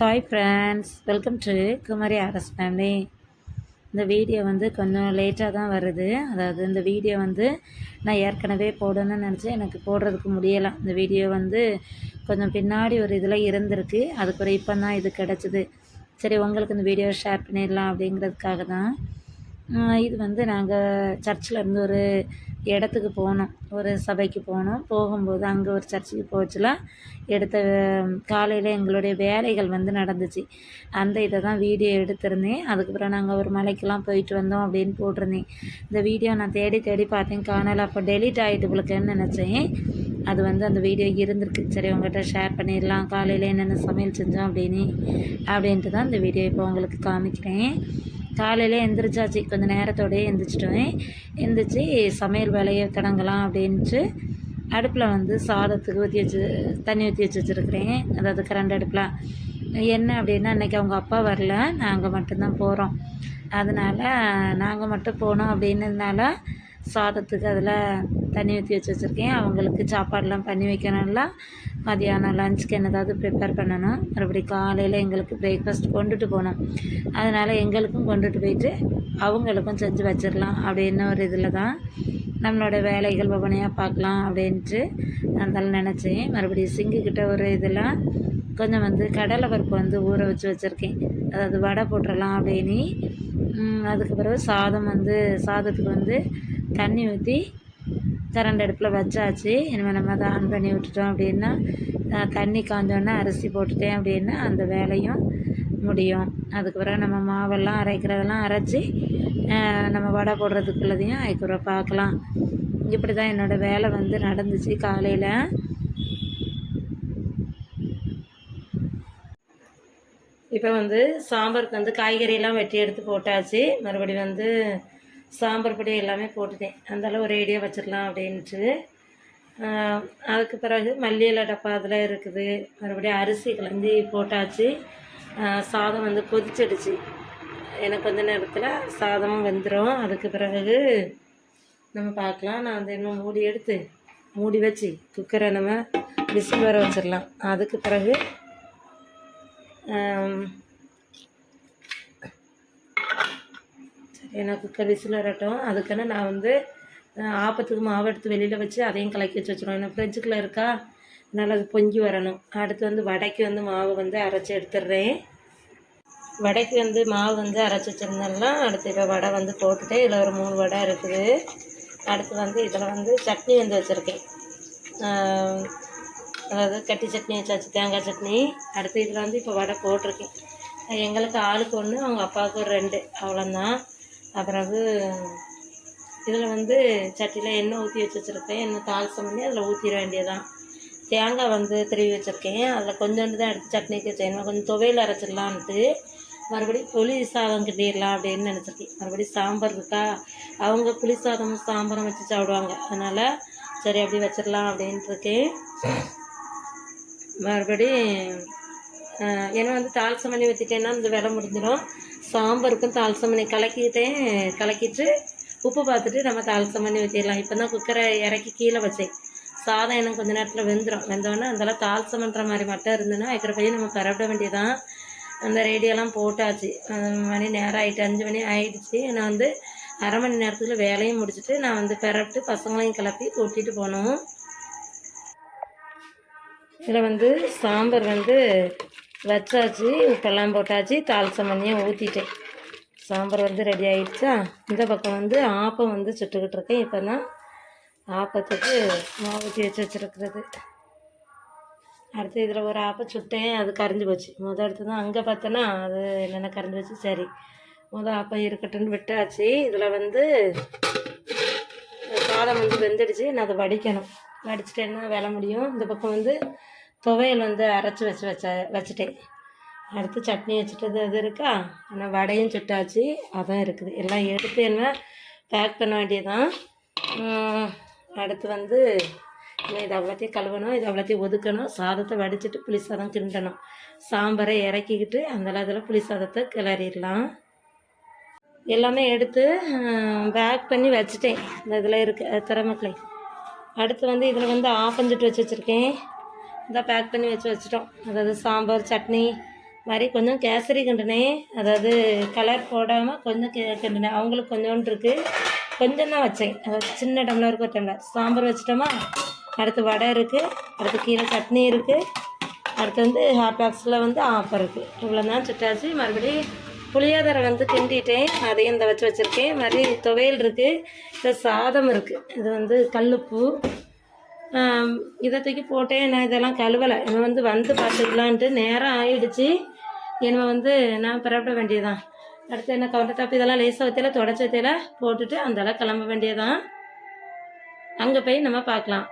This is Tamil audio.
Hi friends welcome to Kumari RS family இந்த வீடியோ வந்து கொஞ்சம் லேட்டாக தான் வருது. அதாவது இந்த வீடியோ வந்து நான் ஏற்கனவே போடணும்னு நினச்சேன். எனக்கு போடுறதுக்கு முடியலை. இந்த வீடியோ வந்து கொஞ்சம் பின்னாடி ஒரு இதில் இருந்திருக்கு. அதுக்கு ஒரு இப்போ தான் இது கிடச்சிது. சரி உங்களுக்கு இந்த வீடியோ ஷேர் பண்ணிடலாம் அப்படிங்கிறதுக்காக தான். இது வந்து நாங்கள் சர்ச்சில் இருந்து ஒரு இடத்துக்கு போனோம் ஒரு சபைக்கு போனோம் போகும்போது அங்கே ஒரு சர்ச்சுக்கு போச்சுல எடுத்த காலையில் எங்களுடைய வேலைகள் வந்து நடந்துச்சு. அந்த இதை தான் வீடியோ எடுத்திருந்தேன். அதுக்கப்புறம் நாங்கள் ஒரு மலைக்கெலாம் போயிட்டு வந்தோம் அப்படின்னு போட்டிருந்தேன். இந்த வீடியோ நான் தேடி தேடி பார்த்தேன் காணலை. அப்போ டெலிட் ஆகிட்டு போலுக்குன்னு நினச்சேன். அது வந்து அந்த வீடியோ இருந்திருக்கு. சரி உங்கள்கிட்ட ஷேர் பண்ணிடலாம். காலையில் என்னென்ன சமையல் செஞ்சோம் அப்படின்னு அப்படின்ட்டு தான் இந்த வீடியோ இப்போ உங்களுக்கு காமிக்கிறேன். காலையில் எந்திரிச்சாச்சு. கொஞ்சம் நேரத்தோடயே எந்திரிச்சிட்டோம். எந்திரிச்சு சமையல் வேலையை தொடங்கலாம் அப்படின்ட்டு அடுப்பில் வந்து சாதத்துக்கு ஊற்றி வச்சு தண்ணி ஊற்றி வச்சு வச்சுருக்கிறேன். அதாவது கரண்ட் அடுப்பில். என்ன அப்படின்னா இன்றைக்கி அவங்க அப்பா வரல. நாங்கள் மட்டும்தான் போகிறோம் அதனால் நாங்கள் மட்டும் போனோம் அப்படின்னதுனால சாதத்துக்கு அதில் தண்ணி ஊற்றி வச்சு வச்சுருக்கேன். அவங்களுக்கு சாப்பாடெலாம் பண்ணி வைக்கணும்ல. மதியானம் லஞ்சுக்கு என்னதாவது ப்ரிப்பேர் பண்ணணும். மறுபடி காலையில் எங்களுக்கு பிரேக்ஃபாஸ்ட் கொண்டுட்டு போகணும். அதனால் எங்களுக்கும் கொண்டுட்டு போயிட்டு அவங்களுக்கும் செஞ்சு வச்சிடலாம் அப்படின்னு ஒரு இதில் தான். நம்மளோட வேலைகள் ஒவ்வொன்றையாக பார்க்கலாம் அப்படின்ட்டு அதனால் நினச்சேன். மறுபடியும் சிங்குக்கிட்ட ஒரு இதில் கொஞ்சம் வந்து கடலை பருப்பு வந்து ஊற வச்சு வச்சுருக்கேன். அதாவது வடை போட்டுடலாம் அப்படின்னு. அதுக்கு பிறகு சாதம் வந்து சாதத்துக்கு வந்து தண்ணி ஊற்றி கரண்ட் அடுப்பில் வச்சாச்சு. இனிமேல் நம்ம அதை ஆன் பண்ணி விட்டுட்டோம் அப்படின்னா தண்ணி காஞ்சோன்னே அரிசி போட்டுட்டேன் அப்படின்னா அந்த வேலையும் முடியும். அதுக்கு பிறகு நம்ம மாவெல்லாம் அரைக்கிறதெல்லாம் அரைச்சி நம்ம வடை போடுறதுக்குள்ளதையும் அதுக்கப்புறம் பார்க்கலாம். இப்படி தான் என்னோடய வேலை வந்து நடந்துச்சு காலையில். இப்போ வந்து சாம்பாருக்கு வந்து காய்கறியெல்லாம் வெட்டி எடுத்து போட்டாச்சு. மறுபடி வந்து சாம்பார் பொடி எல்லாமே போட்டுட்டேன். அந்தளவு ஒரேடியாக வச்சிடலாம் அப்படின்ட்டு அதுக்கு பிறகு மல்லியில டப்பா அதில் இருக்குது. மறுபடியும் அரிசி கலந்து போட்டாச்சு. சாதம் வந்து கொதிச்சிடுச்சு. எனக்கு கொஞ்ச நேரத்தில் சாதமும் வெந்துடும் அதுக்கு பிறகு நம்ம பார்க்கலாம். நான் வந்து இன்னும் மூடி எடுத்து மூடி வச்சு குக்கரை நம்ம விசில் வர வச்சிடலாம். அதுக்கு பிறகு எனக்கு குக்கர் விசில் வரட்டும். அதுக்கான நான் வந்து ஆப்பத்துக்கு மாவு எடுத்து வெளியில் வச்சு அதையும் கலக்கி வச்சு வச்சுருவோம். ஏன்னா ஃப்ரிட்ஜுக்குள்ளே இருக்கா? அதனால் அது பொங்கி வரணும். அடுத்து வந்து வடைக்கு வந்து மாவு வந்து அரைச்சி எடுத்துடுறேன். வடைக்கு வந்து மாவு வந்து அரைச்சி வச்சுருந்தேன்லாம் அடுத்து இப்போ வடை வந்து போட்டுட்டு இதில் ஒரு மூணு வடை இருக்குது. அடுத்து வந்து இதில் வந்து சட்னி வந்து வச்சுருக்கேன். அதாவது கட்டி சட்னி வச்சாச்சு தேங்காய் சட்னி. அடுத்து இதில் வந்து இப்போ வடை போட்டிருக்கேன். எங்களுக்கு ஆளுக்கு ஒன்று அவங்க அப்பாவுக்கு ஒரு ரெண்டு. அவ்வளோந்தான் பிறகு இதில் வந்து சட்டியில் எண்ணெய் ஊற்றி வச்சு வச்சுருக்கேன் எண்ணெய் தாளிச்சம் பண்ணி அதில் ஊற்றிட வேண்டியதான் தேங்காய் வந்து திருவி வச்சுருக்கேன். அதில் கொஞ்சோண்டு தான் எடுத்து சட்னிக்கு வச்சேன் கொஞ்சம் துவையல் அரைச்சிடலான்ட்டு மறுபடியும் புளி சாதம் கிட்டிடலாம் அப்படின்னு நினச்சிருக்கேன். மறுபடியும் சாம்பார் இருக்கா? அவங்க புளி சாதமும் சாம்பாரும் வச்சு சாப்பிடுவாங்க. அதனால் சரி அப்படி வச்சிடலாம் அப்படின்ட்டு இருக்கேன். மறுபடி ஏன்னா வந்து தாளிச்சம் பண்ணி வச்சுட்டேன்னா இந்த வேலை முடிஞ்சிடும். சாம்பருக்கும் தாளசம் பண்ணி கலக்கிட்டேன் கலக்கிட்டு உப்பு பார்த்துட்டு நம்ம தாளசம் பண்ணி வச்சிடலாம் இப்போ தான் குக்கரை இறக்கி கீழே வச்சேன். சாதம் எனக்கு கொஞ்சம் நேரத்தில் வெந்துடும் வெந்தோடனே அதெல்லாம் தாளசம் பண்ணுற மாதிரி மட்டும் இருந்ததுன்னா வைக்கிற போய் நம்ம கரப்பிட வேண்டியதான் அந்த ரேடியோலாம் போட்டாச்சு. மணி நேரம் ஆகிட்டு அஞ்சு மணி ஆகிடுச்சு நான் வந்து அரை மணி நேரத்தில் வேலையும் முடிச்சுட்டு நான் வந்து பெரப்பிட்டு பசங்களையும் கிளப்பி கூட்டிகிட்டு போனோம். இதில் வந்து சாம்பார் வந்து வச்சாச்சு உப்பெல்லாம் போட்டாச்சு தாளிசம் பண்ணியும் ஊற்றிட்டேன் சாம்பார் வந்து ரெடி ஆகிடுச்சா இந்த பக்கம் வந்து ஆப்பம் வந்து சுட்டுக்கிட்டு இருக்கேன். இப்போ தான் ஆப்பத்துக்கு மாவு ஊற்றி வச்சு வச்சுருக்கிறது. அடுத்து இதில் ஒரு ஆப்பம் சுட்டேன். அது கரைஞ்சி போச்சு. முத எடுத்து தான் அங்கே பார்த்தோன்னா அது என்னென்ன கரைஞ்சி போச்சு? சரி. முதல் ஆப்பம் இருக்கட்டும்னு விட்டாச்சு. இதில் வந்து சாதம் வந்து வெந்துடுச்சு. நான் அதை வடிக்கணும். வடிச்சிட்டேன்னா வேலை முடியும்? இந்த பக்கம் வந்து துவையல் வந்து அரைச்சி வச்சு வச்ச வச்சுட்டேன். அடுத்து சட்னி வச்சுட்டது அது இருக்கா? ஆனால் வடையும் சுட்டாச்சு. அதான் இருக்குது. எல்லாம் எடுத்து என்ன பேக் பண்ண வேண்டியதான் அடுத்து வந்து இல்லை இது அவ்வளோத்தையும் கழுவணும். இது அவ்வளோத்தையும் ஒதுக்கணும். சாதத்தை வடிச்சிட்டு புளி சாதம் கிண்டணும். சாம்பாரை இறக்கிக்கிட்டு அந்த அதில் புளி சாதத்தை கிளறிடலாம். எல்லாமே எடுத்து பேக் பண்ணி வச்சுட்டேன். இந்த இதில் இருக்க. திறமக்களை. அடுத்து வந்து இதில் வந்து ஆப்பஞ்சுட்டு வச்சு வச்சுருக்கேன். இதை பேக் பண்ணி வச்சு வச்சுட்டோம். அதாவது சாம்பார் சட்னி மாதிரி கொஞ்சம் கேசரி கிண்டுனேன் அதாவது கலர் போடாமல் கொஞ்சம் கே கிண்டுனேன். அவங்களுக்கு கொஞ்சோண்டு இருக்குது கொஞ்சம் தான் வச்சேன். அதாவது சின்ன டம்ளருக்கு ஒரு டம்ளர் சாம்பார் வச்சிட்டோமா? அடுத்து வடை இருக்குது அடுத்து கீரை சட்னி இருக்குது அடுத்து வந்து ஹாட் பாக்ஸில் வந்து ஆஃபர் இருக்குது இவ்வளோ தான் சுட்டாச்சு. மறுபடியும் புளியாதரை வந்து கிண்டிட்டேன். அதையும் இந்த வச்சு வச்சுருக்கேன். மாதிரி துவையல் இருக்குது சாதம் இருக்குது இது வந்து கல்லுப்பு. இதை தூக்கி போட்டேன் நான் இதெல்லாம் கழுவலை. இவன் வந்து வந்து பார்த்துக்கலான்ட்டு நேரம் ஆயிடுச்சு. என்னை வந்து நான் புறப்பட வேண்டியதான் அடுத்து என்ன கவுண்டர் டாப் இதெல்லாம் லேசாக வைத்தியில தொடச்ச வைத்தியில போட்டுட்டு அந்தளவு கிளம்ப வேண்டியதான் அங்கே போய் நம்ம பார்க்கலாம்.